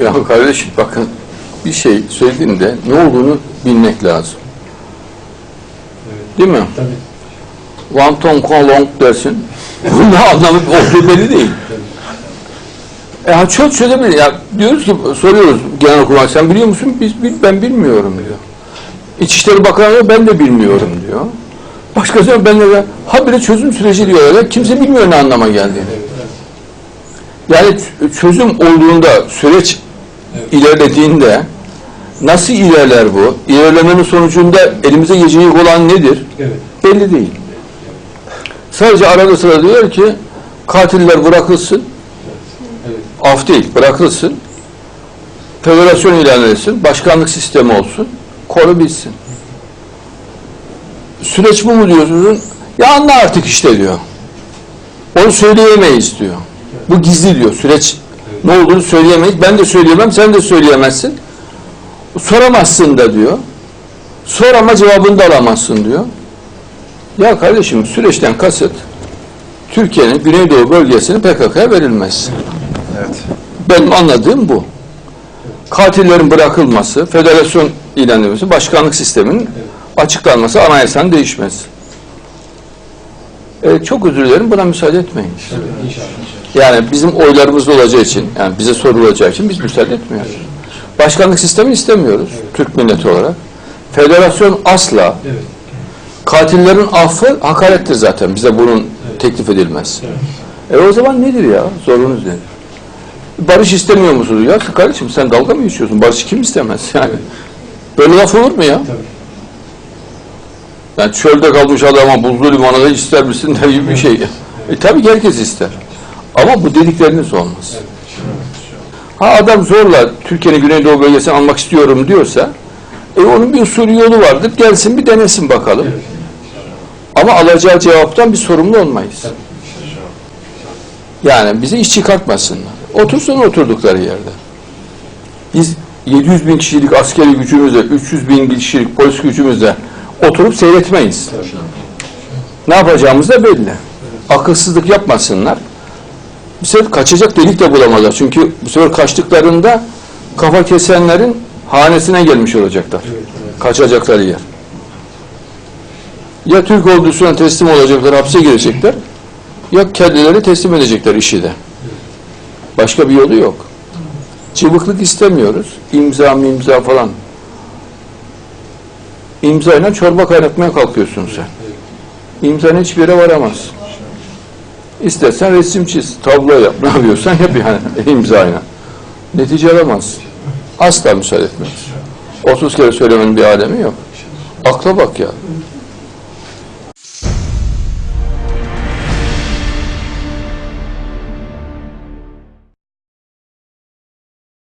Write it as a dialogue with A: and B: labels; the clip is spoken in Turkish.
A: Ya kardeşim bakın bir şey söylediğinde ne olduğunu bilmek lazım. Değil mi?
B: Tabii.
A: One ton long dersin. Bunun anlamı belli değil. E ha çöz çözebilir. Ya diyoruz ki soruyoruz genel kurmak sen biliyor musun? Biz bil- ben bilmiyorum diyor. İçişleri Bakanı ben de bilmiyorum diyor. Başkası ben de habire çözüm süreci diyorlar. Kimse bilmiyor ne anlama geldiğini. Yani çözüm olduğunda süreç ilerlediğinde nasıl ilerler bu? İlerlemenin sonucunda elimize geçecek olan nedir?
B: Evet.
A: Belli değil. Sadece arada sırada diyor ki katiller bırakılsın.
B: Evet.
A: Af değil, bırakılsın. Federasyon ilan edilsin. Başkanlık sistemi olsun. Konu bitsin. Süreç bu mu diyorsunuz? Ya anla artık işte diyor. Onu söyleyemeyiz diyor. Bu gizli diyor. Süreç ne olduğunu söyleyemeyiz. Ben de söyleyemem, sen de söyleyemezsin. Soramazsın da diyor. Sor ama cevabını da alamazsın diyor. Ya kardeşim süreçten kasıt Türkiye'nin Güneydoğu bölgesinin PKK'ya verilmesi.
C: Evet.
A: Benim anladığım bu. Katillerin bırakılması, federasyon ilan edilmesi, başkanlık sisteminin açıklanması, anayasanın değişmesi. E, çok özür dilerim buna müsaade etmeyin.
B: İnşallah.
A: Yani bizim oylarımız olacağı için, yani bize sorulacağı için biz müsaade etmiyoruz. Başkanlık sistemi istemiyoruz Türk milleti olarak. Federasyon asla
B: Evet.
A: Katillerin affı hakarettir zaten. Bize bunun teklif edilmez. E o zaman nedir ya? Sorunuz nedir? Barış istemiyor musunuz? Ya kardeşim sen dalga mı geçiyorsun? Barış kim istemez yani? Böyle laf olur mu ya?
B: Tabii.
A: Yani çölde kalmış adama buzlu limanada ister misin de bir şey. E tabii ki herkes ister. Ama bu dedikleriniz olmaz. Ha adam zorla Türkiye'nin Güneydoğu bölgesini almak istiyorum diyorsa e onun bir usulü yolu vardır. Gelsin bir denesin bakalım. Ama alacağı cevaptan bir sorumlu olmayız. Yani bize iş çıkartmasınlar. Otursun oturdukları yerde. Biz 700 bin kişilik askeri gücümüzle, 300 bin kişilik polis gücümüzle oturup seyretmeyiz. Ne yapacağımız da belli. Akılsızlık yapmasınlar. Bu sefer kaçacak delik de bulamazlar. Çünkü bu sefer kaçtıklarında kafa kesenlerin hanesine gelmiş olacaklar. Kaçacakları yer. Ya Türk ordusuna teslim olacaklar, hapse girecekler. Ya kendileri teslim edecekler işi de. Başka bir yolu yok. Çıbıklık istemiyoruz. İmza mimza falan. İmzayla çorba kaynatmaya kalkıyorsun sen. İmzan hiçbir yere varamaz. İstersen resim çiz, tablo yap, ne yapıyorsan yap yani imzayla. Netice alamaz. Asla müsaade etmez. 30 kere söylemenin bir alemi yok. Akla bak ya.